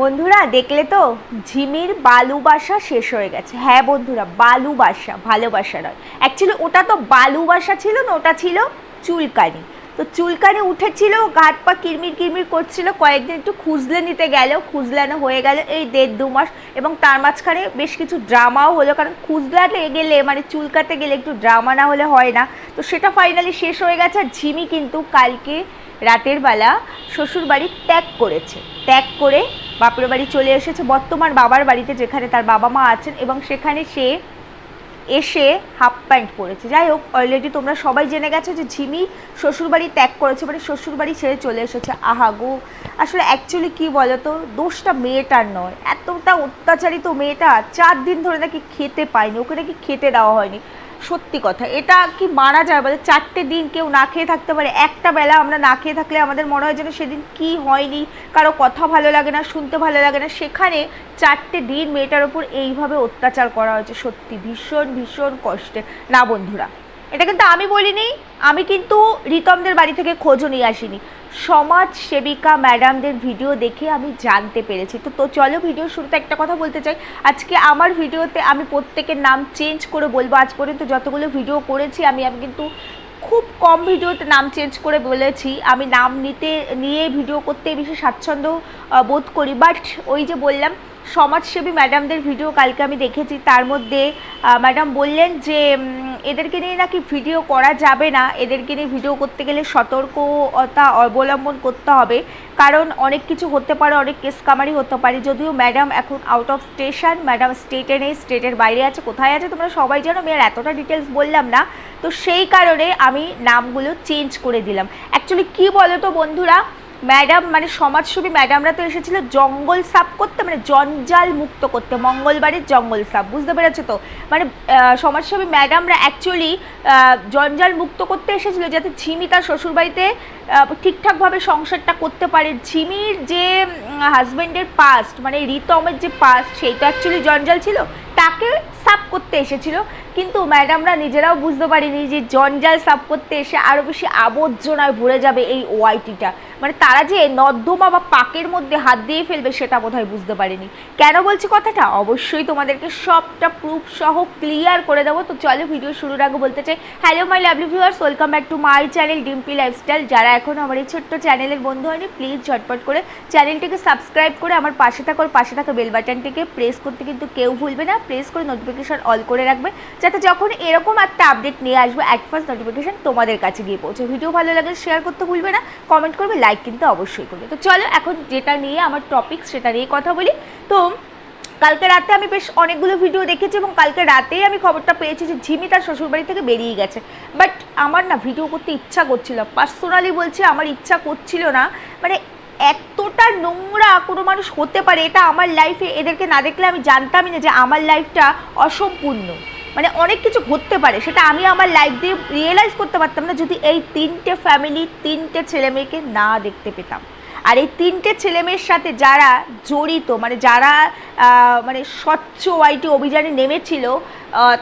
বন্ধুরা, দেখলে তো ঝিমির বালুবাসা শেষ হয়ে গেছে। হ্যাঁ বন্ধুরা বালুবাসা ভালোবাসা নয়। অ্যাকচুয়ালি ওটা তো বালুবাসা ছিল না, ওটা ছিল চুলকানি। তো চুলকানি উঠেছিল গাত পা কিরমির কিরমির করছিল, কয়েকদিন একটু খুঁজলে নিতে গেল, খুঁজলানো হয়ে গেল এই দেড় দু মাস, এবং তার মাঝখানে বেশ কিছু ড্রামাও হলো, কারণ খুঁজলাতে গেলে মানে চুলকাতে গেলে একটু ড্রামা না হলে হয় না। তো সেটা ফাইনালি শেষ হয়ে গেছে, আর ঝিমি কিন্তু কালকে রাতের বেলা শ্বশুর বাড়ি ত্যাগ করেছে। ত্যাগ করে বাপের বাড়ি চলে এসেছে, বর্তমান বাবার বাড়িতে যেখানে তার বাবা মা আছেন এবং সেখানে সে এসে হাফ প্যান্ট পরেছে। যাই হোক অলরেডি তোমরা সবাই জেনে গেছো যে ঝিমি শ্বশুরবাড়ি ত্যাগ করেছে মানে শ্বশুরবাড়ি ছেড়ে চলে এসেছে। আহা গো, আসলে অ্যাকচুয়ালি কী বলো তো দোষটা মেয়েটার নয়। এতটা অত্যাচারিত মেয়েটা চার দিন ধরে নাকি খেতে পায়নি, ওকে নাকি খেতে দেওয়া হয়নি। সত্যি কথা। এটা কি মারা যায় বলে চারটে দিন কেউ না খেয়ে থাকতে পারে। একটা বেলা আমরা না খেয়ে থাকলে আমাদের মনে হয় যেন সেদিন কি হয়নি। কারও কথা ভালো লাগে না, শুনতে ভালো লাগে না। সেখানে চারটে দিন মেয়েটার ওপর এইভাবে অত্যাচার করা হয়েছে। সত্যি ভীষণ ভীষণ কষ্টে। না বন্ধুরা এটা কিন্তু আমি বলিনি, আমি কিন্তু রিতমদের বাড়ি থেকে খোঁজও নিয়ে আসিনি। সমাজ সেবিকা ম্যাডামদের ভিডিও দেখে আমি জানতে পেরেছি। তো তো চলো ভিডিও শুরুতে একটা কথা বলতে চাই। আজকে আমার ভিডিওতে আমি প্রত্যেকের নাম চেঞ্জ করে বলব। আজ পর্যন্ত যতগুলো ভিডিও করেছি, আমি আমি কিন্তু খুব কম ভিডিওতে নাম চেঞ্জ করে বলেছি। আমি নাম নিতে, নিয়ে ভিডিও করতে বেশি স্বাচ্ছন্দ্য বোধ করি। বাট ওই যে বললাম সমাজসেবী ম্যাডামদের ভিডিও কালকে আমি দেখেছি। তার মধ্যে ম্যাডাম বললেন যে এদেরকে নিয়ে নাকি ভিডিও করা যাবে না। এদেরকে নিয়ে ভিডিও করতে গেলে সতর্কতা অবলম্বন করতে হবে। কারণ অনেক কিছু হতে পারে, অনেক কেস কামারি হতে পারে। যদিও ম্যাডাম এখন আউট অফ স্টেশন ম্যাডাম স্টেটে নেই স্টেটের বাইরে আছে, কোথায় আছে তোমরা সবাই জানো, আমি আর এতটা ডিটেলস বললাম না। তো সেই কারণে আমি নামগুলো চেঞ্জ করে দিলাম। অ্যাকচুয়ালি কী বলো তো বন্ধুরা ম্যাডাম মানে সমাজসেবী ম্যাডামরা তো এসেছিল জঙ্গল সাফ করতে মানে জঞ্জাল মুক্ত করতে, মঙ্গলবারের জঙ্গল সাফ, বুঝতে পেরেছ তো? মানে সমাজসেবী ম্যাডামরা অ্যাকচুয়ালি জঞ্জাল মুক্ত করতে এসেছিল যাতে ঝিমি তার শ্বশুরবাড়িতে ঠিকঠাকভাবে সংসারটা করতে পারে। ঝিমির যে হাজব্যান্ডের পাস্ট মানে রিতমের যে পাস্ট সেই তো অ্যাকচুয়ালি জঞ্জাল ছিল, তাকে সাফ করতে এসেছিল। কিন্তু ম্যাডামরা নিজেরাও বুঝতে পারিনি যে জঞ্জাল সাফ করতে এসে আরও বেশি আবর্জনায় ভরে যাবে এই ওয়াইটিটা মানে তারা যে নর্দমা বা পাকের মধ্যে হাত দিয়ে ফেলবে সেটা বোধহয় বুঝতে পারেনি। কেন বলছি কথাটা? অবশ্যই তোমাদেরকে সবটা প্রুফ সহ ক্লিয়ার করে দেবো। তো চলো ভিডিও শুরুর আগে বলতে চাই hello my lovely viewers welcome back to my channel Dimpi lifestyle যারা এখনও আমার এই ছোট্ট চ্যানেলের বন্ধু হয়নি প্লিজ ঝটপট করে চ্যানেলটিকে সাবস্ক্রাইব করে আমার পাশে থাকার পাশে থাকা বেল বাটনটিকে প্রেস করতে কিন্তু কেউ ভুলবে না। প্রেস করে নোটিফিকেশন অল করে রাখবে, যাতে যখন এরকম একটা আপডেট নিয়ে আসবে অ্যাট ফার্স্ট নোটিফিকেশন তোমাদের কাছে গিয়ে পৌঁছে ভিডিও ভালো লাগলে শেয়ার করতে ভুলবে না কমেন্ট করবে লাইক কিন্তু অবশ্যই করবে। তো চলো এখন যেটা নিয়ে আমার টপিক সেটা নিয়ে কথা বলি। তো কালকে রাতে আমি বেশ অনেকগুলো ভিডিও দেখেছি এবং কালকে রাতেই আমি খবরটা পেয়েছি যে ঝিমি তার শ্বশুরবাড়ি থেকে বেরিয়ে গেছে। বাট আমার না ভিডিও করতে ইচ্ছা করছিল পার্সোনালি বলছি আমার ইচ্ছা করছিল না। মানে এতটা নোংরা কোনো মানুষ হতে পারে, এটা আমার লাইফে এদেরকে না দেখলে আমি জানতামই না যে আমার লাইফটা অসম্পূর্ণ। মানে অনেক কিছু ঘটতে পারে, সেটা আমি আমার লাইফ দিয়ে রিয়েলাইজ করতে পারতাম না যদি এই তিনটে ফ্যামিলি তিনটে ছেলে মেয়েকে না দেখতে পেতাম। আর এই তিনটে ছেলে মেয়ের সাথে যারা জড়িত মানে যারা মানে স্বচ্ছ ওয়াইটি অভিযানে নেমেছিল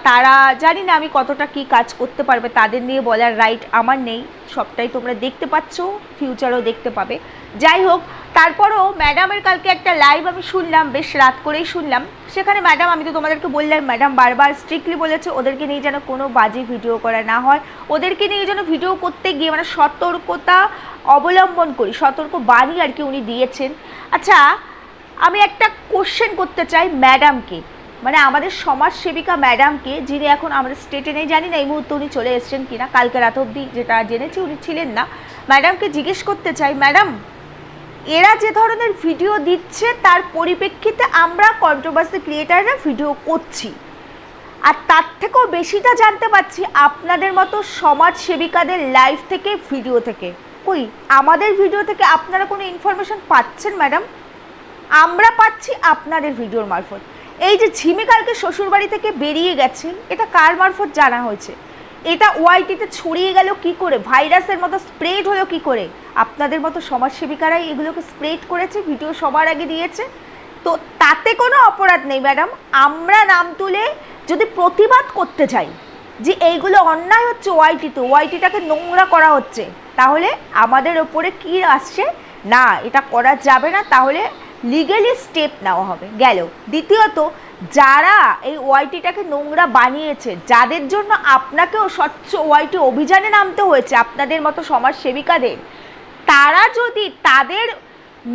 তারা জানি না আমি কতটা কি কাজ করতে পারবে, তাদের নিয়ে বলার রাইট আমার নেই। সবটাই তোমরা দেখতে পাচ্ছ ফিউচারও দেখতে পাবে। যাই হোক, তারপরও ম্যাডামের কালকে একটা লাইভ আমি শুনলাম, বেশ রাত করেই শুনলাম। সেখানে ম্যাডাম, আমি তো তোমাদেরকে বললাম, ম্যাডাম বারবার স্ট্রিক্টলি বলেছে, ওদেরকে নিয়ে যেন কোনো বাজে ভিডিও করা না হয়। ওদেরকে নিয়ে যেন ভিডিও করতে গিয়ে মানে সতর্কতা অবলম্বন করি, সতর্ক বাণী আর কি উনি দিয়েছেন। আচ্ছা আমি একটা কোশ্চেন করতে চাই ম্যাডামকে। মানে আমাদের সমাজসেবিকা ম্যাডামকে, যিনি এখন আমাদের স্টেটে নেই, জানি না এই মুহূর্তে উনি চলে এসেছেন কিনা, কালকে রাত অবধি যেটা জেনেছি উনি ছিলেন না। ম্যাডামকে জিজ্ঞেস করতে চাই, ম্যাডাম এরা যে ধরনের ভিডিও দিচ্ছে, তার পরিপ্রেক্ষিতে আমরা কন্ট্রোভার্সি ক্রিয়েটাররা ভিডিও করছি। আর তার থেকেও বেশিটা জানতে পারছি আপনাদের মতো সমাজ সেবিকাদের লাইভ থেকে ভিডিও থেকে। কই, আমাদের ভিডিও থেকে আপনারা কোনো ইনফরমেশন পাচ্ছেন ম্যাডাম আমরা পাচ্ছি আপনাদের ভিডিওর মারফত। এই যে ঝিমি কালকে শ্বশুরবাড়ি থেকে বেরিয়ে গেছে এটা কার মারফত জানা হয়েছে? এটা ওয়াইটিতে ছড়িয়ে গেল কি করে? ভাইরাসের মতো স্প্রেড হলো কি করে? আপনাদের মতো সমাজসেবিকারাই এগুলোকে স্প্রেড করেছে ভিডিও সবার আগে দিয়েছে। তো তাতে কোনো অপরাধ নেই ম্যাডাম আমরা নাম তুলে যদি প্রতিবাদ করতে চাই যে এইগুলো অন্যায় হচ্ছে ওয়াইটিতে ওয়াইটিটাকে নোংরা করা হচ্ছে, তাহলে আমাদের ওপরে কি আসছে? না, এটা করা যাবে না, তাহলে লিগালি স্টেপ নেওয়া হবে। গেল। দ্বিতীয়ত যারা এই ওয়াইটিটাকে নোংরা বানিয়েছে, যাদের জন্য আপনাকেও স্বচ্ছ ওয়াইটি অভিযানে নামতে হয়েছে, আপনাদের মতো সমাজসেবিকাদের, তারা যদি তাদের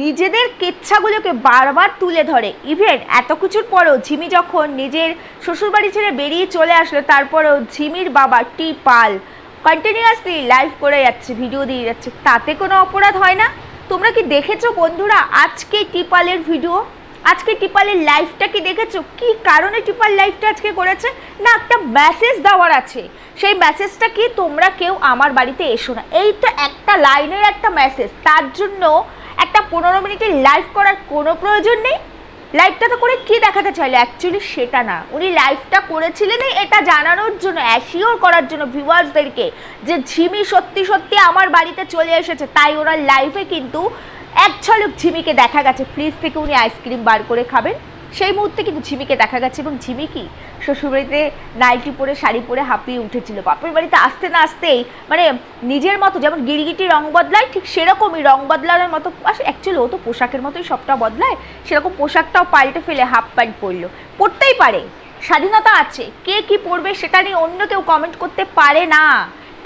নিজেদের কেচ্ছাগুলোকে বারবার তুলে ধরে ইভেন এত কিছুর পরেও ঝিমি যখন নিজের শ্বশুরবাড়ি ছেড়ে বেরিয়ে চলে আসলো, তারপরেও ঝিমির বাবা টি পাল কন্টিনিউয়াসলি লাইভ করে যাচ্ছে ভিডিও দিয়ে যাচ্ছে, তাতে কোনো অপরাধ হয় না? তোমরা কি দেখেছ বন্ধুরা আজকে টিপালের ভিডিও আজকে টিপালের লাইভটা কি দেখেছ? কি কারণে টিপাল লাইফটা আজকে করেছে? না, একটা মেসেজ দেওয়ার আছে। সেই মেসেজটা কি তোমরা কেউ আমার বাড়িতে এসো না। এই তো একটা লাইনের একটা মেসেজ তার জন্য একটা পনেরো মিনিটের লাইভ করার কোনো প্রয়োজন নেই। লাইভটা তো করে কি দেখাতে চাইলো? অ্যাকচুয়ালি সেটা না। উনি লাইভটা করেছিলেন এটা জানানোর জন্য অ্যাসিওর করার জন্য ভিউয়ার্সদেরকে যে ঝিমি সত্যি সত্যি আমার বাড়িতে চলে এসেছে। তাই ওনার লাইভে কিন্তু এক ঝলক ঝিমিকে দেখা গেছে। ফ্রিজ থেকে উনি আইসক্রিম বার করে খাবেন। সেই মুহূর্তে কিন্তু ঝিমিকে দেখা গেছে এবং ঝিমিকি শ্বশুরবাড়িতে নাইটি পরে, শাড়ি পরে হাঁপিয়ে উঠেছিল। বাপের বাড়িতে আসতে না আসতেই মানে নিজের মতো যেমন গিরগিটি রং বদলায়, ঠিক সেরকমই রং বদলানোর মতো অ্যাকচুয়ালি ও তো পোশাকের মতোই সবটা বদলায়। সেরকম পোশাকটাও পাল্টে ফেলে হাফ প্যান্ট পরলো। পরতেই পারে। স্বাধীনতা আছে। কে কি পরবে সেটা নিয়ে অন্য কেউ কমেন্ট করতে পারে না।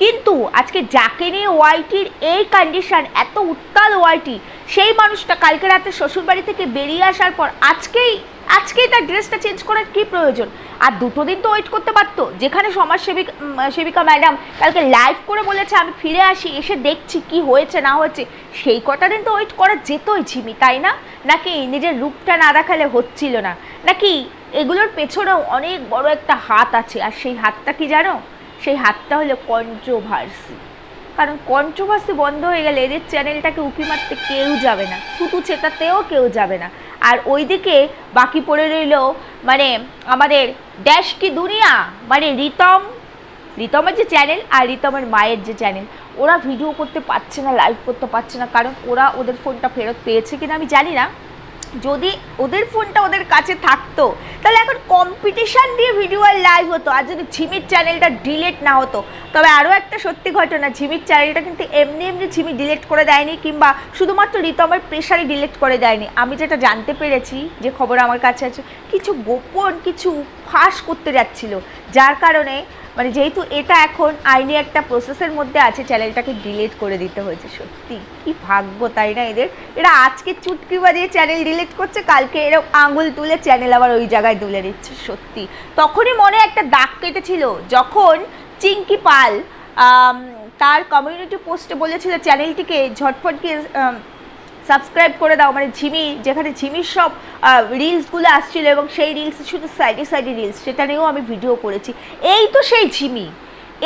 কিন্তু আজকে যাকে নিয়ে ওয়াইটির এই কন্ডিশন এত উত্তাল ওয়াইটি সেই মানুষটা কালকে রাতে শ্বশুরবাড়ি থেকে বেরিয়ে আসার পর আজকেই আজকেই তার ড্রেসটা চেঞ্জ করার কি প্রয়োজন? আর দুটো দিন তো ওয়েট করতে পারতো যেখানে সমাজসেবিকা উম, সেবিকা ম্যাডাম কালকে লাইভ করে বলেছে আমি ফিরে আসি এসে দেখছি কি হয়েছে না হয়েছে। সেই কটা দিন তো ওয়েট করা যেতই ঝিমি তাই না? নাকি নিজের রূপটা না দেখালে হচ্ছিল না? নাকি এগুলোর পেছনেও অনেক বড় একটা হাত আছে আর সেই হাতটা কি জানো? সেই হাতটা হলো কন্ট্রোভার্সি কারণ কন্ট্রোভার্সি বন্ধ হয়ে গেলে এদের চ্যানেলটাকে উঁকি মারতে কেউ যাবে না, থুতু চেতাতেও কেউ যাবে না। আর ওইদিকে বাকি পড়ে রইল মানে আমাদের ড্যাশ কি দুনিয়া? মানে রিতম, রিতমের যে চ্যানেল আর রিতমের মায়ের যে চ্যানেল। ওরা ভিডিও করতে পারছে না লাইভ করতে পারছে না, কারণ ওরা ওদের ফোনটা ফেরত পেয়েছে কিনা আমি জানি না। যদি ওদের ফোনটা ওদের কাছে থাকতো, তাহলে এখন কম্পিটিশান দিয়ে ভিডিও আর লাইভ হতো। আর যদি ঝিমির চ্যানেলটা ডিলেট না হতো, তবে আরও একটা সত্যি ঘটনা, ঝিমির চ্যানেলটা কিন্তু এমনি এমনি ঝিমি ডিলেট করে দেয়নি, কিংবা শুধুমাত্র রিতমের প্রেশারে ডিলেট করে দেয়নি। আমি যেটা জানতে পেরেছি, যে খবর আমার কাছে আছে, কিছু গোপন, কিছু ফাঁস করতে যাচ্ছিল। যার কারণে মানে যেহেতু এটা এখন আইনি একটা প্রসেসের মধ্যে আছে চ্যানেলটাকে ডিলিট করে দিতে হয়েছে সত্যি। কি ভাগ্য তাই না এদের? এরা আজকে চুটকি বাজিয়ে চ্যানেল ডিলিট করছে কালকে এরা আঙুল তুলে চ্যানেল আবার ওই জায়গায় তুলে দিচ্ছে সত্যি। তখনই মনে একটা দাগ কেটেছিল যখন চিঙ্কি পাল তার কমিউনিটি পোস্টে বলেছিল চ্যানেলটিকে ঝটফটকে আম, সাবস্ক্রাইব করে দাও মানে ঝিমি, যেখানে ঝিমির সব রিলসগুলো আসছিল এবং সেই রিলস শুধু সাইডে সাইডে রিলস সেটা নিয়েও আমি ভিডিও করেছি। এই তো সেই ঝিমি,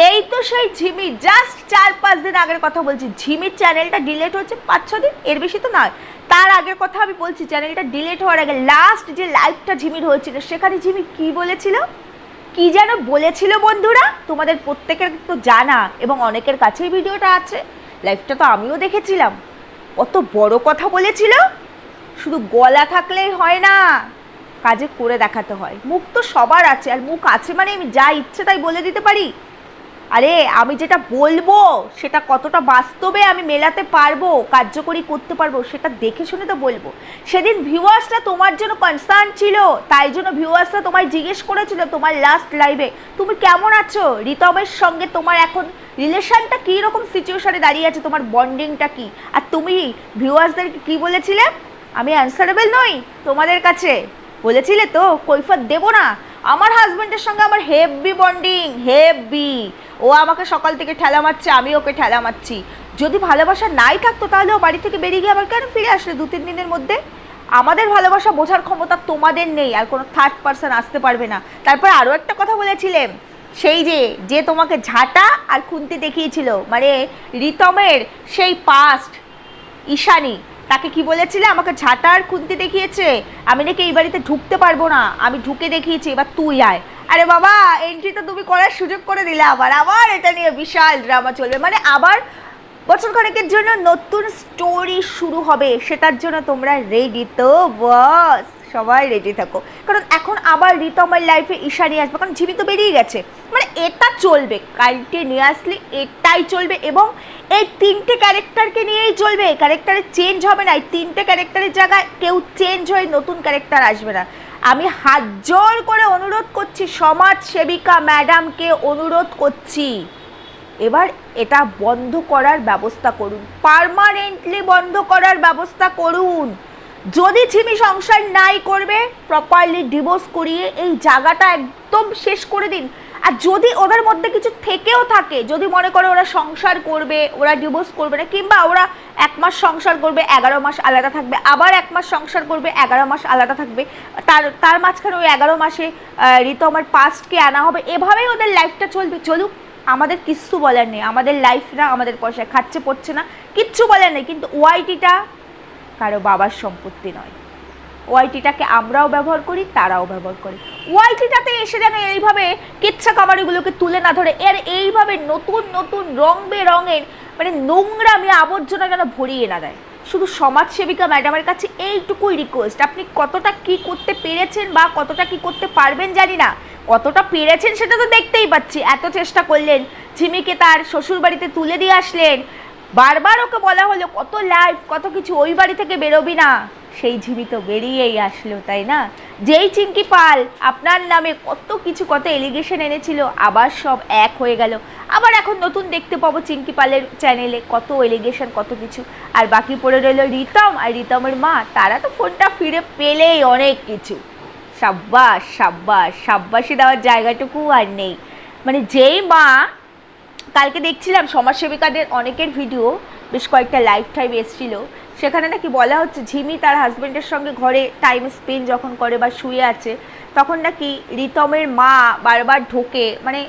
এই তো সেই ঝিমি জাস্ট চার পাঁচ দিন আগের কথা বলছি। ঝিমির চ্যানেলটা ডিলেট হচ্ছে পাঁচ, ছ দিন, এর বেশি তো নয়। তার আগের কথা আমি বলছি চ্যানেলটা ডিলেট হওয়ার আগে লাস্ট যে লাইভটা ঝিমির হয়েছিল, সেখানে ঝিমি কি বলেছিল? কি যেন বলেছিল বন্ধুরা? তোমাদের প্রত্যেকের তো জানা, এবং অনেকের কাছেই ভিডিওটা আছে। লাইভটা তো আমিও দেখেছিলাম। কত বড় কথা বলেছিল? শুধু গলা থাকলেই হয় না, কাজে করে দেখাতে হয়। মুখ তো সবার আছে, আর মুখ আছে মানে আমি যা ইচ্ছে তাই বলে দিতে পারি। আরে, আমি যেটা বলব, সেটা কতটা বাস্তবে আমি মেলাতে পারব, কার্যকরী করতে পারব, সেটা দেখে শুনে তো বলব। সেদিন ভিউয়ার্সরা তোমার জন্য কনসার্ন ছিল, তাই জন্য ভিউয়ার্সরা তোমায় জিজ্ঞেস করেছিল তোমার লাস্ট লাইভে তুমি কেমন আছো? রিতমের সঙ্গে তোমার এখন রিলেশনটা কী রকম সিচুয়েশনে দাঁড়িয়ে আছে, তোমার বন্ডিংটা কি? আর তুমি ভিউয়ার্সদেরকে কী বলেছিলে? আমি অ্যান্সারেবল নই তোমাদের কাছে। বলেছিলে তো, কৈফত দেবো না। আমার হাজব্যান্ডের সঙ্গে আমার হেভি বন্ডিং, হেভি। ও আমাকে সকাল থেকে ঠেলা মারছে, আমি ওকে ঠেলা মারছি। যদি ভালোবাসা নাই থাকতো তাহলে ও বাড়ি থেকে বেরিয়ে গিয়ে আবার কেন ফিরে আসলে দু, তিন দিনের মধ্যে? আমাদের ভালোবাসা বোঝার ক্ষমতা তোমাদের নেই, আর কোনো থার্ড পার্সন আসতে পারবে না। তারপর আরও একটা কথা বলেছিলেন, সেই যে যে তোমাকে ঝাঁটা আর খুন্তি দেখিয়েছিল মানে রিতমের সেই পাস্ট ঈশানী তাকে কি বলেছিলে? আমাকে ঝাঁটার খুঁজতে দেখিয়েছে। আমি নাকি এই বাড়িতে ঢুকতে পারব না। আমি ঢুকে দেখিয়েছি, এবার তুই আয়। আরে বাবা এন্ট্রি তো তুমি করার সুযোগ করে দিলে আবার। আবার এটা নিয়ে বিশাল ড্রামা চলবে। মানে আবার বছর খানেকের জন্য নতুন স্টোরি শুরু হবে। সেটার জন্য তোমরা রেডি তো বস সবাই রেডি থাকো। কারণ এখন আবার রিতমের লাইফে ঈশানি আসবে, কারণ ঝিমি তো বেরিয়ে গেছে। মানে এটা চলবে নিয়ে এটাই চলবে এবং এই তিনটে ক্যারেক্টারকে নিয়েই চলবে। ক্যারেক্টারের চেঞ্জ হবে না, এই তিনটে ক্যারেক্টারের জায়গায় কেউ চেঞ্জ হয়ে নতুন ক্যারেক্টার আসবে না। আমি হাত জোর করে অনুরোধ করছি, সমাজ সেবিকা ম্যাডামকে অনুরোধ করছি। এবার এটা বন্ধ করার ব্যবস্থা করুন পার্মানেন্টলি বন্ধ করার ব্যবস্থা করুন। যদি ঝিমি সংসার নাই করবে প্রপারলি ডিভোর্স করিয়ে এই জায়গাটা একদম শেষ করে দিন। আর যদি ওদের মধ্যে কিছু থেকেও থাকে, যদি মনে করে ওরা সংসার করবে, ওরা ডিভোর্স করবে না, কিংবা ওরা এক মাস সংসার করবে, এগারো মাস আলাদা থাকবে, আবার এক মাস সংসার করবে, এগারো মাস আলাদা থাকবে, তার তার মাঝখানে ওই এগারো মাসে ঋতু আমার পাস্টকে আনা হবে, এভাবেই ওদের লাইফটা চলবে। চলুক, আমাদের কিচ্ছু বলার নেই, আমাদের লাইফ না, আমাদের পয়সা, খাচ্ছে পড়ছে না, কিচ্ছু বলার নেই, কিন্তু ওয়াইটিটা কারও বাবার সম্পত্তি নয়। ওয়াইটিটাকে আমরাও ব্যবহার করি, তারাও ব্যবহার করে। ওয়াইটিটাতে এসে যেন এইভাবে কিচ্ছা কামারিগুলোকে তুলে না ধরে, এর এইভাবে নতুন নতুন রং বেরঙের মানে নোংরামি, আবর্জনা যেন ভরিয়ে না দেয়। শুধু সমাজসেবিকা ম্যাডামের কাছে এইটুকুই রিকোয়েস্ট আপনি কতটা কি করতে পেরেছেন বা কতটা কি করতে পারবেন জানি না। কতটা পেরেছেন সেটা তো দেখতেই পাচ্ছি। এত চেষ্টা করলেন, ঝিমিকে তার শ্বশুর বাড়িতে তুলে দিয়ে আসলেন বারবার ওকে বলা হলো, কত লাইফ কত কিছু, ওই বাড়ি থেকে বেরোবি না। সেই ঝিমি তো বেরিয়েই আসলো, তাই না? যেই চিঙ্কি পাল আপনার নামে কত কিছু, কত এলিগেশন এনেছিল, আবার সব এক হয়ে গেল। আবার এখন নতুন দেখতে পাবো চিঙ্কি পালের চ্যানেলে কত এলিগেশন কত কিছু। আর বাকি পড়ে রইল রিতম, আর রিতমের মা, তারা তো ফোনটা ফিরে পেলেই অনেক কিছু। সাব্বাস সাব্বাস, সাব্বাসে দেওয়ার জায়গাটুকু আর নেই। মানে যেই মা কালকে দেখছিলাম সমাজসেবিকাদের অনেকের ভিডিও, বেশ কয়েকটা লাইফ টাইম এসেছিল। সেখানে নাকি বলা হচ্ছে ঝিমি তার হাজব্যান্ডের সঙ্গে ঘরে টাইম স্পেন্ড যখন করে বা শুয়ে আছে, তখন নাকি রিতমের মা বারবার ঢোকে। মানে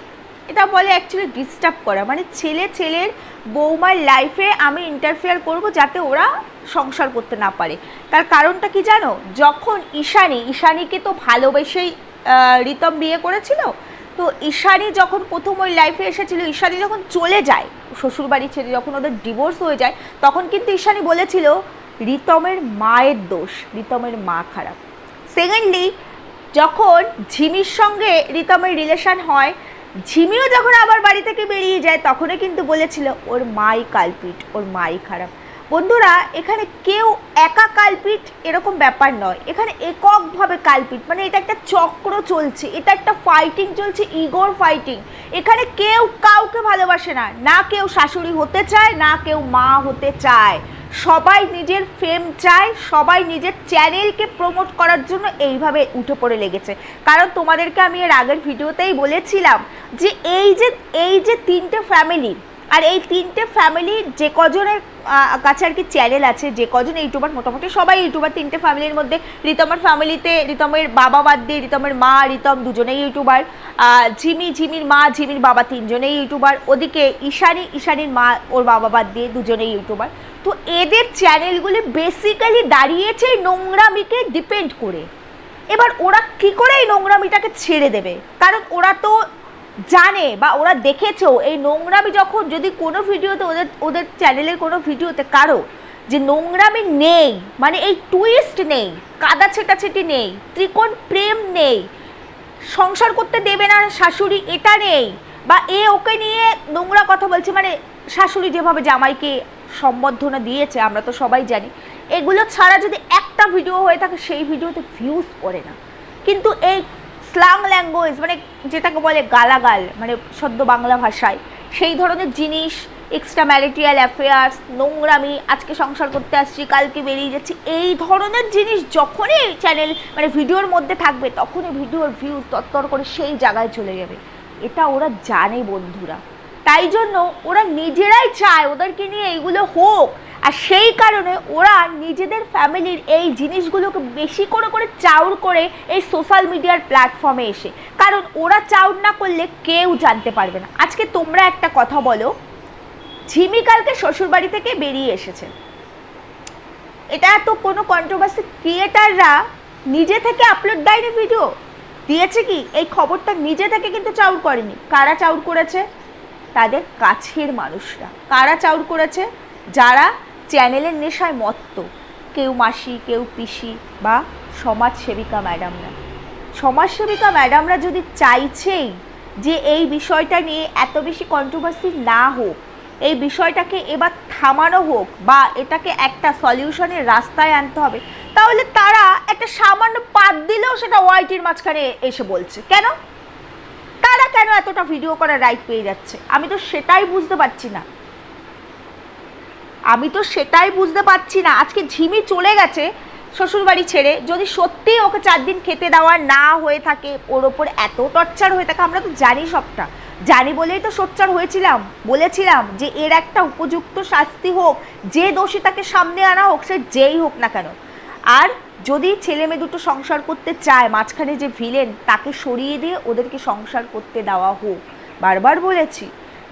এটা বলে অ্যাকচুয়ালি ডিস্টার্ব করা। মানে ছেলে, ছেলের বৌমার লাইফে আমি ইন্টারফেয়ার করব যাতে ওরা সংসার করতে না পারে। তার কারণটা কি জানো? যখন ঈশানী, ঈশানীকে তো ভালোবেসেই রিতম বিয়ে করেছিল তো ঈশানী যখন প্রথম ওই লাইফে এসেছিল, ঈশানী যখন চলে যায়, শ্বশুরবাড়ি ছেড়ে যখন ওদের ডিভোর্স হয়ে যায়, তখন কিন্তু ঈশানী বলেছিল, রিতমের মায়ের দোষ, রিতমের মা খারাপ। সেকেন্ডলি যখন ঝিমির সঙ্গে রিতমের রিলেশন হয়, ঝিমিও যখন আবার বাড়ি থেকে বেরিয়ে যায় তখনও কিন্তু বলেছিল, ওর মাই কালপিট, ওর মাই খারাপ। বন্ধুরা, এখানে কেউ একা কালপিট এরকম ব্যাপার নয়। এখানে এককভাবে কালপিট মানে এটা একটা চক্র চলছে, এটা একটা ফাইটিং চলছে ইগোর ফাইটিং এখানে কেউ কাউকে ভালোবাসে না না কেউ শাশুড়ি হতে চায়, না কেউ মা হতে চায়। সবাই নিজের ফেম চায়, সবাই নিজের চ্যানেলকে প্রমোট করার জন্য এইভাবে উঠে পড়ে লেগেছে। কারণ তোমাদেরকে আমি এর আগের ভিডিওতেই বলেছিলাম যে এই যে এই যে তিনটে ফ্যামিলি আর এই তিনটে ফ্যামিলির যে কজনের কাছে আর কি চ্যানেল আছে, যে কজন ইউটিউবার মোটামুটি সবাই ইউটিউবার তিনটে ফ্যামিলির মধ্যে। রিতমের ফ্যামিলিতে রিতমের বাবা বাদ দিয়ে রিতমের মা, রিতম দুজনেই ইউটিউবার ঝিমি, ঝিমির মা, ঝিমির বাবা তিনজনেই ইউটিউবার ওদিকে ঈশানি, ঈশানির মা, ওর বাবা বাদ দিয়ে দুজনেই ইউটিউবার তো এদের চ্যানেলগুলি বেসিক্যালি দাঁড়িয়েছে নোংরামিকে ডিপেন্ড করে। এবার ওরা কি করে এই নোংরামিটাকে ছেড়ে দেবে? কারণ ওরা তো জানে বা ওরা দেখেছেও, এই নোংরামি যখন যদি কোনো ভিডিওতে ওদের ওদের চ্যানেলের কোনো ভিডিওতে কারও যে নোংরামি নেই মানে এই টুইস্ট নেই, কাদা ছেটাছেটি নেই, ত্রিকোণ প্রেম নেই, সংসার করতে দেবে না শাশুড়ি এটা নেই, বা এ ওকে নিয়ে নোংরা কথা বলছে মানে শাশুড়ি যেভাবে জামাইকে সম্বর্ধনা দিয়েছে, আমরা তো সবাই জানি, এগুলো ছাড়া যদি একটা ভিডিও হয়ে থাকে, সেই ভিডিওতে ভিউজ পড়ে না। কিন্তু এই স্লাং ল্যাঙ্গুয়েজ মানে যেটাকে বলে গালাগাল মানে সদ্য বাংলা ভাষায়। সেই ধরনের জিনিস এক্সট্রা ম্যারিটিয়াল অ্যাফেয়ার্স নোংরামি, আজকে সংসার করতে আসছি, কালকে বেরিয়ে যাচ্ছি, এই ধরনের জিনিস যখনই চ্যানেল মানে ভিডিওর মধ্যে থাকবে, তখনই ভিডিওর ভিউজ তত্তর করে সেই জায়গায় চলে যাবে। এটা ওরা জানে বন্ধুরা। তাই জন্য ওরা নিজেরাই চায় ওদেরকে নিয়ে এইগুলো হোক। আর সেই কারণে ওরা নিজেদের ফ্যামিলির এই জিনিসগুলোকে বেশি করে করে চাউর করে এই সোশ্যাল মিডিয়ার প্ল্যাটফর্মে এসে। কারণ ওরা চাউর না করলে কেউ জানতে পারবে না। আজকে তোমরা একটা কথা বলো, ঝিমি কালকে শ্বশুরবাড়ি থেকে বেরিয়ে এসেছে। এটা তো কোনো কন্ট্রোভার্সি ক্রিয়েটাররা নিজে থেকে আপলোড দেয়নি ভিডিও দিয়েছে কি? এই খবরটা নিজে থেকে কিন্তু চাউর করেনি। কারা চাউর করেছে? তাদের কাছের মানুষরা। কারা চাউর করেছে? যারা চ্যানেলের নেশায় মত্ত। কেউ মাসি, কেউ পিসি বা সমাজসেবিকা ম্যাডামরা। সমাজসেবিকা ম্যাডামরা যদি চাইছেই যে এই বিষয়টা নিয়ে এত বেশি কন্ট্রোভার্সি না হোক, এই বিষয়টাকে এবার থামানো হোক বা এটাকে একটা সলিউশনের রাস্তায় আনতে হবে, তাহলে তারা একটা সামান্য পাত দিলেও সেটা ওয়াইটির মাঝখানে এসে বলছে। কেন? তারা কেন এতটা ভিডিও করার রাইট পেয়ে যাচ্ছে? আমি তো সেটাই বুঝতে পারছি না। আমি তো সেটাই বুঝতে পারছি না। আজকে ঝিমি চলে গেছে শ্বশুরবাড়ি ছেড়ে। যদি সত্যি ওকে চার দিন খেতে দেওয়া না হয়ে থাকে, ওর ওপর এত টর্চার হয়ে থাকে, আমরা তো জানি সবটা। জানি বলেই তো সোচ্চার হয়েছিলাম, বলেছিলাম যে এর একটা উপযুক্ত শাস্তি হোক, যে দোষী তাকে সামনে আনা হোক, সে যেই হোক না কেন। আর যদি ছেলে মেয়ে দুটো সংসার করতে চায়, মাঝখানে যে ভিলেন তাকে সরিয়ে দিয়ে ওদেরকে সংসার করতে দেওয়া হোক। বারবার বলেছি।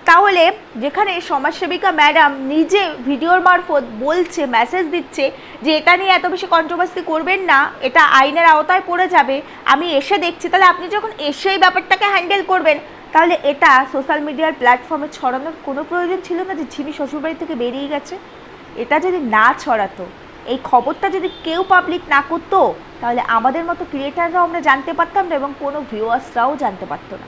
তাহলে যেখানে সমাজসেবিকা ম্যাডাম নিজে ভিডিওর মারফত বলছে মেসেজ দিচ্ছে যে এটা নিয়ে এত বেশি কন্ট্রোভার্সি করবেন না, এটা আইনের আওতায় পড়ে যাবে। আমি এসে দেখছি, তাহলে আপনি যখন এসেই ব্যাপারটাকে হ্যান্ডেল করবেন, তাহলে এটা সোশ্যাল মিডিয়ার প্ল্যাটফর্মে ছড়ানোর কোনো প্রয়োজন ছিল না যে ঝিমি শ্বশুরবাড়ি থেকে বেরিয়ে গেছে? এটা যদি না ছড়াতো, এই খবরটা যদি কেউ পাবলিক না করতো, তাহলে আমাদের মতো ক্রিয়েটাররাও আমরা জানতে পারতাম না এবং কোনো ভিউয়ার্সরাও জানতে পারতো না।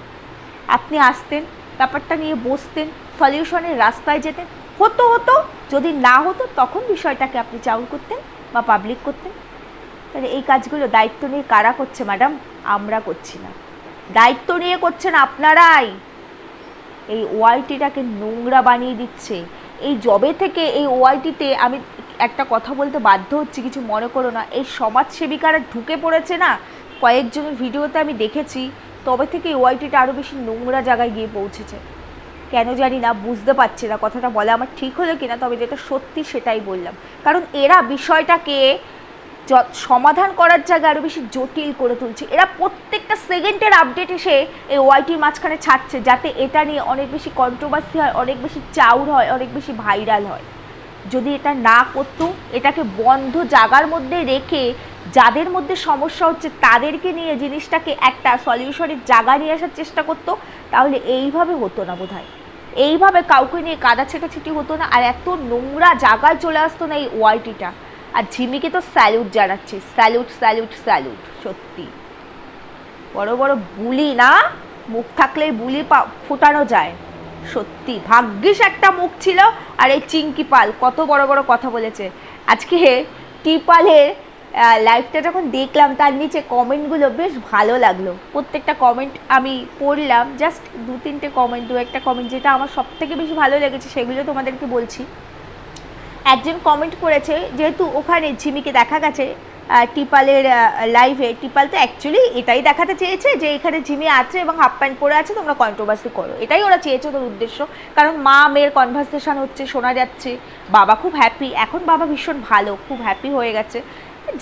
আপনি আসতেন ব্যাপারটা নিয়ে বসতেন, সলিউশনের রাস্তায় যেতেন। হতো হতো, যদি না হতো তখন বিষয়টাকে আপনি চাউল করতেন বা পাবলিক করতেন। তাহলে এই কাজগুলো দায়িত্ব নিয়ে কারা করছে ম্যাডাম আমরা করছি না। দায়িত্ব নিয়ে করছেন আপনারাই। এই ওয়াইটিটাকে নোংরা বানিয়ে দিচ্ছে। এই জবে থেকে এই ওয়াইটিতে আমি একটা কথা বলতে বাধ্য হচ্ছি, কিছু মনে করো না। এই সমাজসেবিকারা ঢুকে পড়েছে না? কয়েকজনের ভিডিওতে আমি দেখেছি। তবে থেকে ওয়াইটিটা আরও বেশি নোংরা জায়গায় গিয়ে পৌঁছেছে। কেন জানি না, বুঝতে পারছি না, কথাটা বলা আমার ঠিক হলো কিনা, তবে যেটা সত্যি সেটাই বললাম। কারণ এরা বিষয়টাকে সমাধান করার জায়গায় আরও বেশি জটিল করে তুলছে। এরা প্রত্যেকটা সেকেন্ডের আপডেট এসে এই ওয়াইটির মাঝখানে ছাড়ছে, যাতে এটা নিয়ে অনেক বেশি কন্ট্রোভার্সি হয়, অনেক বেশি চাউর হয়, অনেক বেশি ভাইরাল হয়। যদি এটা না করতো এটাকে বন্ধ জায়গার মধ্যে রেখে যাদের মধ্যে সমস্যা হচ্ছে তাদেরকে নিয়ে জিনিসটাকে একটা সলিউশনের জায়গা নিয়ে আসার চেষ্টা করতো, তাহলে এইভাবে হতো না বোধহয়। এইভাবে কাউকে নিয়ে কাদা ছেটাছিটি হতো না, আর এত নোংরা জায়গায় চলে আসতো না এই ওয়াইটিটা। আর ঝিমিকে তো স্যালুট জানাচ্ছি স্যালুট স্যালুট স্যালুট সত্যি। বড় বড় বুলি না, মুখ থাকলেই বুলি ফোটানো যায়। সত্যি, ভাগ্যিস একটা মুখ ছিল। আর এই চিঙ্কি পাল কত বড় বড় কথা বলেছে। আজকে টিপালের লাইভটা যখন দেখলাম, তার নিচে কমেন্টগুলো বেশ ভালো লাগল। প্রত্যেকটা কমেন্ট আমি পড়লাম। জাস্ট দু তিনটে কমেন্ট দু একটা কমেন্ট যেটা আমার সব থেকে বেশি ভালো লেগেছে, সেগুলো তোমাদেরকে বলছি। একজন কমেন্ট করেছে, যেহেতু ওখানে ঝিমিকে দেখা গেছে টিপালের লাইভে টিপাল তো অ্যাকচুয়ালি এটাই দেখাতে চেয়েছে যে এখানে ঝিমি আছে এবং হাফ প্যান্ট পরে আছে, তোমরা কন্ট্রোভার্সি করো। এটাই ওরা চেয়েছে ওদের উদ্দেশ্য। কারণ মা মেয়ের কনভারসেশন হচ্ছে, শোনা যাচ্ছে। বাবা খুব হ্যাপি এখন বাবা ভীষণ ভালো, খুব হ্যাপি হয়ে গেছে।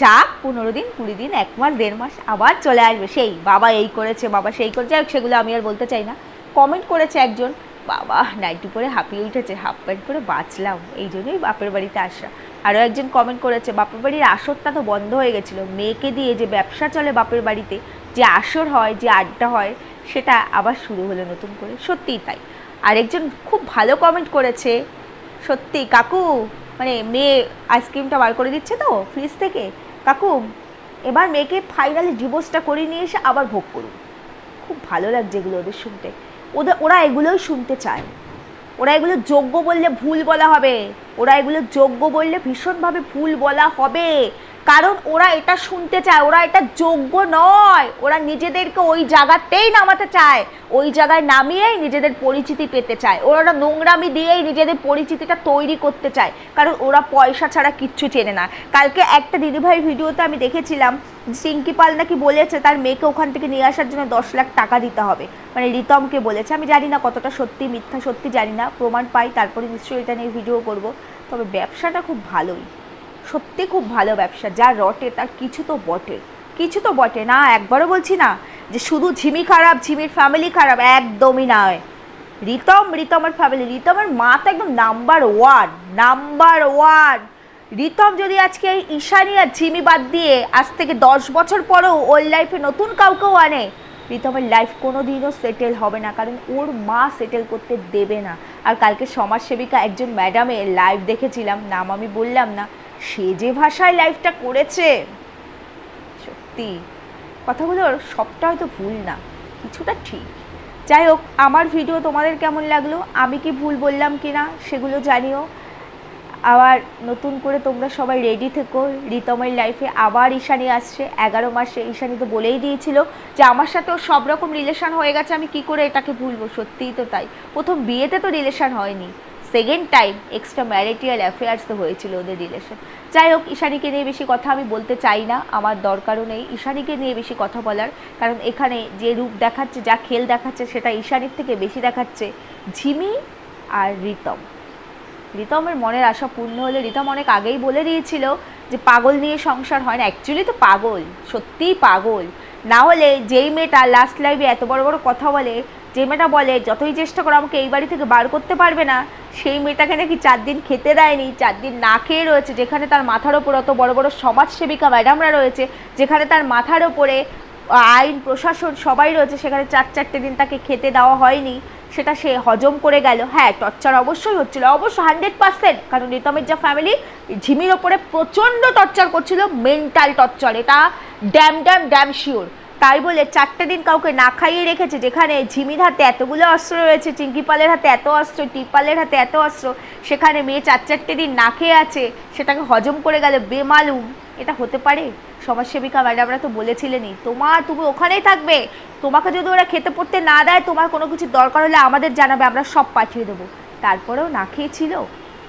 যাক, পনেরো দিন, কুড়ি দিন, এক মাস, দেড় মাস, আবার চলে আসবে। সেই, বাবা এই করেছে, বাবা সেই করেছে সেগুলো আমি আর বলতে চাই না। কমেন্ট করেছে একজন বাবা নাইটি পরে হাঁপিয়ে উঠেছে, হাফ প্যান্ট পরে বাঁচলাম, এই জন্যই বাপের বাড়িতে আসা। আরও একজন কমেন্ট করেছে, বাপের বাড়ির আসরটা তো বন্ধ হয়ে গেছিল, মেয়েকে দিয়ে যে ব্যবসা চলে বাপের বাড়িতে, যে আসর হয়, যে আড্ডা হয়, সেটা আবার শুরু হলো নতুন করে, সত্যিই তাই। আরেকজন খুব ভালো কমেন্ট করেছে, সত্যি, কাকু মানে মেয়ে আইসক্রিমটা বার করে দিচ্ছে তো ফ্রিজ থেকে, কাকু, এবার মেয়েকে ফাইনালি ডিভোর্সটা করে নিয়ে এসে আবার ভোগ করুন। খুব ভালো লাগছে এগুলো ওদের শুনতে। ওদের ওরা এগুলোই শুনতে চায়। ওরা এগুলো যোগ্য বললে ভুল বলা হবে। ওরা এগুলো যোগ্য বললে ভীষণভাবে ভুল বলা হবে। কারণ ওরা এটা শুনতে চায়, ওরা এটা যোগ্য নয়। ওরা নিজেদেরকে ওই জায়গাতেই নামাতে চায়। ওই জায়গায় নামিয়েই নিজেদের পরিচিতি পেতে চায়। ওরা নোংরামি দিয়েই নিজেদের পরিচিতিটা তৈরি করতে চায়। কারণ ওরা পয়সা ছাড়া কিচ্ছু চেনে না। কালকে একটা দিদিভাই ভিডিওতে আমি দেখেছিলাম, সিঙ্কি পাল নাকি বলেছে তার মেয়েকে ওখান থেকে নিয়ে আসার জন্য দশ লাখ টাকা দিতে হবে। মানে রিতমকে বলেছে। আমি জানি না কতটা সত্যি, মিথ্যা সত্যি জানি না। প্রমাণ পাই, তারপরে নিশ্চয়ই এটা নিয়ে ভিডিও করব। তবে ব্যবসাটা খুব ভালোই। সত্যি খুব ভালো ব্যবসা, যা রটে তার কিছু তো বটে। কিছু তো বটে না, একবারও বলছি না যে শুধু ঝিমি খারাপ, ঝিমির ফ্যামিলি খারাপ, একদমই নয়। রিতম, রিতমের ফ্যামিলি রিতমের মা তো একদম number one number one Ritam যদি আজকে ঈশানি আর ঝিমি বাদ দিয়ে আজ থেকে দশ বছর পরেও ওর লাইফে নতুন কাউকেও আনে, রিতমের লাইফ কোনো দিনও সেটেল হবে না, কারণ ওর মা সেটেল করতে দেবে না। আর কালকে সমাজসেবিকা একজন ম্যাডামের লাইভ দেখেছিলাম, নাম আমি বললাম না। সে যে ভাষায় লাইফটা করেছে। সত্যি কথাগুলোর সবটা হয়তো ভুল না, কিছুটা ঠিক। যাই হোক, আমার ভিডিও তোমাদের কেমন লাগল? আমি কি ভুল বললাম কি না সেগুলো জানিও। আবার নতুন করে তোমরা সবাই রেডি থেকো। রিতমের লাইফে আবার ঈশানি আসছে। এগারো মাসে ঈশানি তো বলেই দিয়েছিল যে আমার সাথেও সব রকম রিলেশান হয়ে গেছে, আমি কি করে এটাকে ভুলবো? সত্যিই তো তাই। প্রথম বিয়েতে তো রিলেশান হয়নি। Second time extra marital affairs তো হয়েছিল ওদের রিলেশন যাই হোক, ঈশানীকে নিয়ে বেশি কথা আমি বলতে চাই না, আমার দরকারও নেই। ঈশানীকে নিয়ে বেশি কথা বলার, কারণ এখানে যে রূপ দেখাচ্ছে, যা খেল দেখাচ্ছে, সেটা ঈশানীর থেকে বেশি দেখাচ্ছে ঝিমি আর রিতম। রিতমের মনের আশা পূর্ণ হলে, রিতম অনেক আগেই বলে দিয়েছিল যে পাগল নিয়ে সংসার হয় না। অ্যাকচুয়ালি তো পাগল, সত্যিই পাগল। না হলে যেই মেয়েটা লাস্ট লাইভে এত বড় বড় কথা বলে যে মেয়েটা বলে, যতই চেষ্টা করো আমাকে এই বাড়ি থেকে বার করতে পারবে না, সেই মেয়েটাকে নাকি চার দিন খেতে দেয়নি, চার দিন না খেয়ে রয়েছে, যেখানে তার মাথার ওপর অত বড় বড় সমাজসেবিকা ম্যাডামরা রয়েছে, যেখানে তার মাথার ওপরে আইন, প্রশাসন সবাই রয়েছে, সেখানে চার, চারটে দিন তাকে খেতে দেওয়া হয়নি, সেটা সে হজম করে গেল। হ্যাঁ টর্চার অবশ্যই হচ্ছিল, অবশ্য হান্ড্রেড পার্সেন্ট, কারণ রিতমের যা ফ্যামিলি ঝিমির ওপরে প্রচণ্ড টর্চার করছিল মেন্টাল টর্চার, এটা ড্যাম ড্যাম ড্যাম শিওর। তাই বলে চারটে দিন কাউকে না খাইয়ে রেখেছে, যেখানে ঝিমির হাতে এতগুলো অস্ত্র রয়েছে চিঙ্কিপালের হাতে এত অস্ত্র টিপালের হাতে এত অস্ত্র, সেখানে মেয়ে চার চারটে দিন না খেয়ে আছে, সেটাকে হজম করে গেল বেমালুম। এটা হতে পারে? সমাজসেবিকা ম্যাডামরা তো বলেছিলেনই। তোমার তুমি ওখানেই থাকবে। তোমাকে যদি ওরা খেতে পড়তে না দেয়, তোমার কোনো কিছু দরকার হলে আমাদের জানাবে, আমরা সব পাঠিয়ে দেবো। তারপরেও না খেয়েছিল।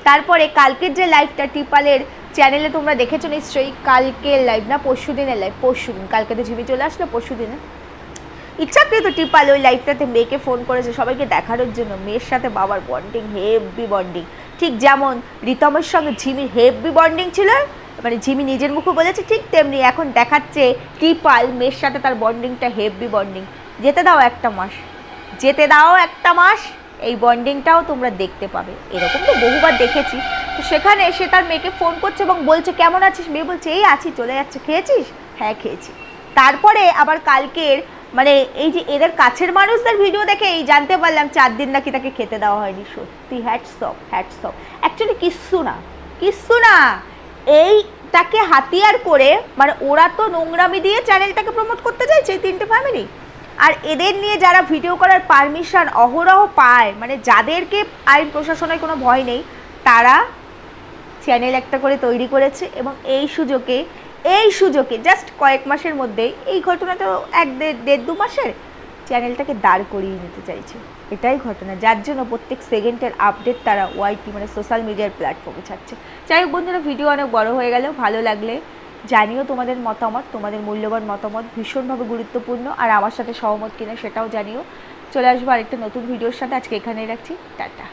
তারপরে কালকের যে লাইফটা টিপালের চ্যানেলে তোমরা দেখেছ নিশ্চয়ই কালকের লাইভ না পরশু দিনের লাইভ পরশু দিন কালকে তো ঝিমি চলে আসলো পরশু দিনে ইচ্ছাকৃত টিপাল ওই লাইভটাতে মেয়েকে ফোন করেছে, সবাইকে দেখানোর জন্য, মেয়ের সাথে বাবার বন্ডিং হেভি বন্ডিং ঠিক যেমন রিতমের সঙ্গে ঝিমির হেভি বন্ডিং ছিল মানে ঝিমি নিজের মুখে বলেছে, ঠিক তেমনি এখন দেখাচ্ছে টিপাল মেয়ের সাথে তার বন্ডিংটা হেভি বন্ডিং যেতে দাও একটা মাস, যেতে দাও একটা মাস এই বন্ডিংটাও তোমরা দেখতে পাবে। এরকম তো বহুবার দেখেছি। তো সেখানে সে তার মেয়েকে ফোন করছে এবং বলছে, কেমন আছিস? মেয়ে বলছে, এই আছি, চলে যাচ্ছে। খেয়েছিস? হ্যাঁ খেয়েছি। তারপরে আবার কালকের মানে এই যে এদের কাছের মানুষদের ভিডিও দেখে এই জানতে পারলাম, চার দিন নাকি তাকে খেতে দেওয়া হয়নি। সত্যি হ্যাটসঅপ হ্যাটসঅপ অ্যাকচুয়ালি কিচ্ছু না কিচ্ছু না। এইটাকে হাতিয়ার করে মানে ওরা তো নোংরামি দিয়ে চ্যানেলটাকে প্রমোট করতে চাইছে এই তিনটে ফ্যামিলি আর এদের নিয়ে যারা ভিডিও করার পারমিশন অহরহ পায় মানে যাদেরকে আইন প্রশাসনের কোনো ভয় নেই, তারা চ্যানেল একটা করে তৈরি করেছে এবং এই সুযোগে এই সুযোগে জাস্ট কয়েক মাসের মধ্যে এই ঘটনা তো এক দেড় দেড় দু মাসের, চ্যানেলটাকে দাঁড় করিয়ে নিতে চাইছে। এটাই ঘটনা, যার জন্য প্রত্যেক সেকেন্ডের আপডেট তারা ওয়াইটি মানে সোশ্যাল মিডিয়ার প্ল্যাটফর্মে ছাড়ছে। যাই হোক বন্ধুরা ভিডিও অনেক বড় হয়ে গেল, ভালো লাগলে জানিও তোমাদের মতামত, তোমাদের মূল্যবান মতামত ভীষণভাবে গুরুত্বপূর্ণ আর আমার সাথে সহমত কিনা সেটাও জানিও। চলে আসব আরেকটা নতুন ভিডিওর সাথে। আজকে এখানেই রাখছি। টাটা।